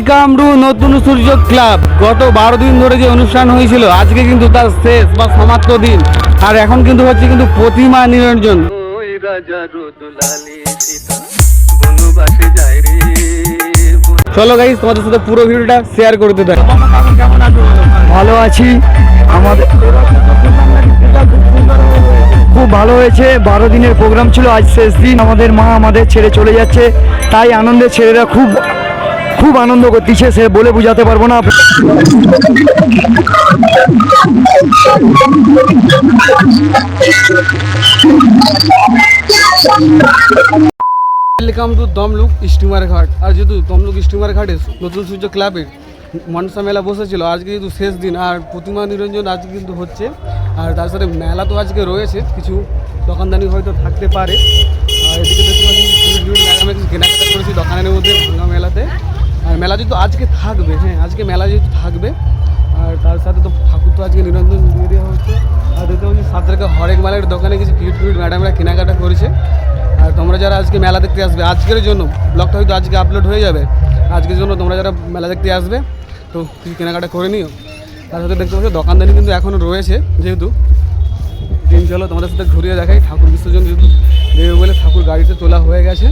Welcome to নতুন সূর্য club. গত বারো দিন ধরে যে অনুষ্ঠান হয়েছিল আজকে কিন্তু তার শেষ বা সমাপ্ত দিন। আর এখন কিন্তু হচ্ছে কিন্তু প্রতিমা নিরঞ্জন। ওই রাজা রোদলালি সীতা বনবাসে যায় রে বন- চলো গাইস তোমাদের সাথে পুরো ভিডিওটা শেয়ার করতে থাকি। ভালো আছি। আমাদের খুব ভালো হয়েছে। বারো দিনের প্রোগ্রাম ছিল আজ শেষ দিন। আমাদের মা আমাদের ছেড়ে চলে যাচ্ছে। তাই আনন্দে ছেলেরা খুব খুব আনন্দ করতেছে, সে বলে বোঝাতে পারব না। ওয়েলকাম টু দমলুক স্টিমার ঘাট আর যেহেতু দমলুক স্টিমার ঘাটে নতুন সূর্য ক্লাবের মনসা মেলা বসেছিল, আজকে যেহেতু শেষ দিন, আর প্রতিমা নিরঞ্জন আজকে কিন্তু হচ্ছে। আর তার সাথে মেলা তো আজকে রয়েছে, কিছু দোকানদানি হয়তো থাকতে পারে। আর এদিকে দেখতে পাচ্ছি কেনাকাটা করেছি দোকানের মধ্যে মেলাতে। আর মেলা যেহেতু আজকে থাকবে হ্যাঁ আজকে মেলা যেহেতু থাকবে, আর তার সাথে তো ঠাকুর তো আজকে নিরঞ্জন দিয়ে দেওয়া হচ্ছে। আর দেখতে পাচ্ছি সাতটাকা হরেক মালের দোকানে কিছু কিট ফিট ম্যাডামরা কেনাকাটা করেছে। আর তোমরা যারা আজকে মেলা দেখতে আসবে, আজকের জন্য ব্লগটা হয়তো আজকে আপলোড হয়ে যাবে। আজকের জন্য তোমরা যারা মেলা দেখতে আসবে, তো কিছু কেনাকাটা করে নিও। তার সাথে দেখতে পাচ্ছ দোকানদানি কিন্তু এখনও রয়েছে, যেহেতু দিন চলো তোমাদের সাথে ঘুরিয়ে দেখাই। ঠাকুর বিসর্জন যেহেতু দেবে বলে ঠাকুর গাড়িতে তোলা হয়ে গেছে।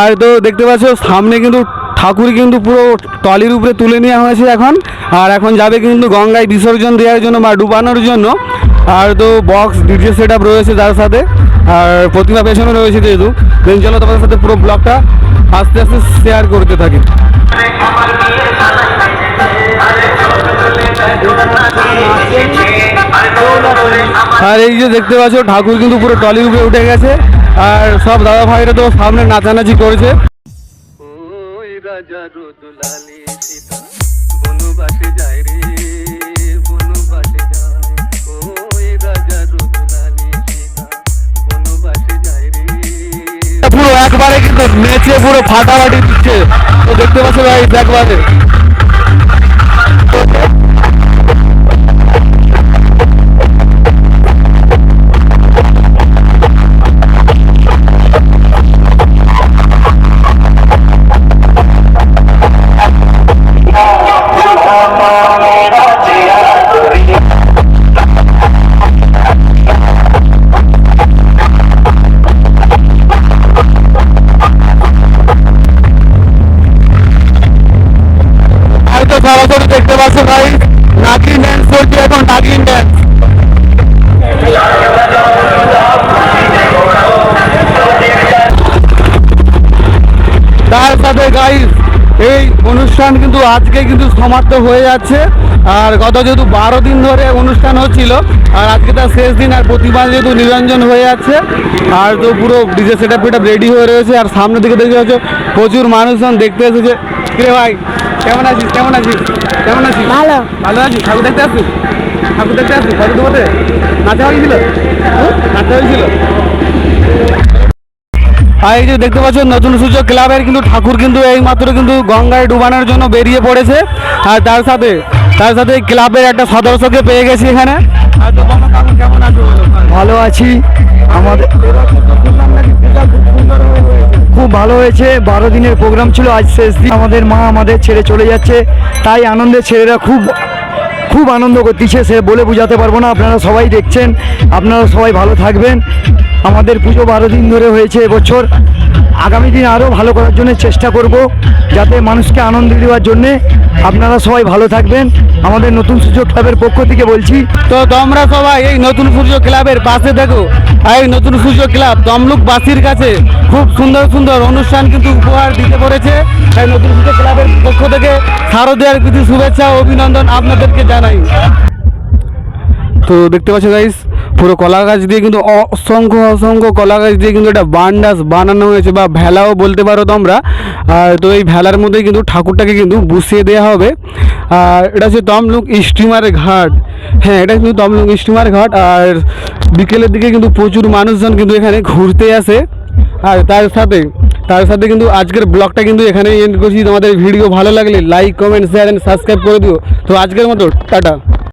আর তো দেখতে পাচ্ছ, সামনে কিন্তু ঠাকুর কিন্তু পুরো টলির উপরে তুলে নেওয়া হয়েছে এখন। আর এখন যাবে কিন্তু গঙ্গায় বিসর্জন দেওয়ার জন্য বা ডুবানোর জন্য। আর তো বক্স ডিজে সেট আপ রয়েছে তার সাথে। আর প্রতিমা পেছনে রয়েছে যেহেতু। দিন চলো তোমাদের সাথে পুরো ব্লগটা আস্তে আস্তে শেয়ার করতে থাকি। আর এই যে দেখতে পাচ্ছ, ঠাকুর কিন্তু পুরো টলির উপরে উঠে গেছে। আর সব দাদা ভাইরা তো সামনে নাচানাচি করেছে। রাজা যায় রে বনবাসে যায়। রাজা বনবাসে যায় রে। পুরো একবারে কিন্তু নেচে পুরো ফাটাফাটি দিচ্ছে। তো দেখতে পাচ্ছ ভাই একবারে পাচ্ছ ভাই। নাগিন এখন নাগিন অনুষ্ঠান কিন্তু আজকে কিন্তু সমাপ্ত হয়ে যাচ্ছে। আর গত যেহেতু বারো দিন ধরে অনুষ্ঠান হচ্ছিল আর আজকে তার শেষ দিন আর প্রতিবার যেহেতু নিরঞ্জন হয়ে যাচ্ছে আর তো পুরো ডিজে সেট আপ রেডি হয়ে রয়েছে আর সামনের দিকে দেখতে পাচ্ছ প্রচুর মানুষজন দেখতে এসেছে। রে ভাই কেমন আছিস? কেমন আছিস? কেমন আছিস? ভালো। ভালো আছিস? ঠাকুর দেখতে আসছিস ঠাকুর দেখতে আসছিস কত তোমাতে নাচা হয়েছিল? নাচা হয়েছিল? আর এই যে দেখতে পাচ্ছ নতুন সূর্য ক্লাবের কিন্তু ঠাকুর কিন্তু এই মাত্র কিন্তু গঙ্গায় ডুবানোর জন্য বেরিয়ে পড়েছে। আর তার সাথে তার সাথে ক্লাবের একটা সদস্যকে পেয়ে গেছি এখানে। ভালো আছি। আমাদের খুব ভালো হয়েছে। বারো দিনের প্রোগ্রাম ছিল, আজ শেষ দিন। আমাদের মা আমাদের ছেড়ে চলে যাচ্ছে। তাই আনন্দে ছেলেরা খুব খুব আনন্দ করতেছে। সে বলে বোঝাতে পারব না, আপনারা সবাই দেখছেন। আপনারা সবাই ভালো থাকবেন। আমাদের পুজো বারো দিন ধরে হয়েছে এবছর। আগামী দিন আরও ভালো করার জন্য চেষ্টা করব যাতে মানুষকে আনন্দ দেওয়ার জন্যে। আপনারা সবাই ভালো থাকবেন। আমাদের নতুন সুযোগ ক্লাবের পক্ষ থেকে বলছি তো তোমরা সবাই এই নতুন সূর্য ক্লাবের পাশে দেখো। আর এই নতুন সূর্য ক্লাব তমলুক বাসীর কাছে খুব সুন্দর সুন্দর অনুষ্ঠান কিন্তু উপহার দিতে পড়েছে তাই নতুন সূর্য ক্লাবের পক্ষ থেকে শারদীয়ার কিছু শুভেচ্ছা ও অভিনন্দন আপনাদেরকে জানাই। তো দেখতে পাচ্ছ গাইস পুরো কলা গাছ দিয়ে কিন্তু অসংখ্য অসংখ্য কলা গাছ দিয়ে কিন্তু একটা বান্ডাস বানানো হয়েছে বা ভেলাও বলতে পারো তোমরা। তো এই ভেলার মধ্যে কিন্তু ঠাকুরটাকে কিন্তু বসিয়ে দেওয়া হবে। আর এটা হচ্ছে তমলুক স্টিমার ঘাট। হ্যাঁ এটা কিন্তু তমলুক স্টিমার ঘাট। আর বিকেলের দিকে কিন্তু প্রচুর মানুষজন কিন্তু এখানে ঘুরতে আসে। আর তার সাথে তার সাথে কিন্তু আজকের ব্লগটা কিন্তু এখানেই এন্ড করছি। তোমাদের ভিডিও ভালো লাগলে like comment share and subscribe করে দিও। তো আজকের মতো, টাটা।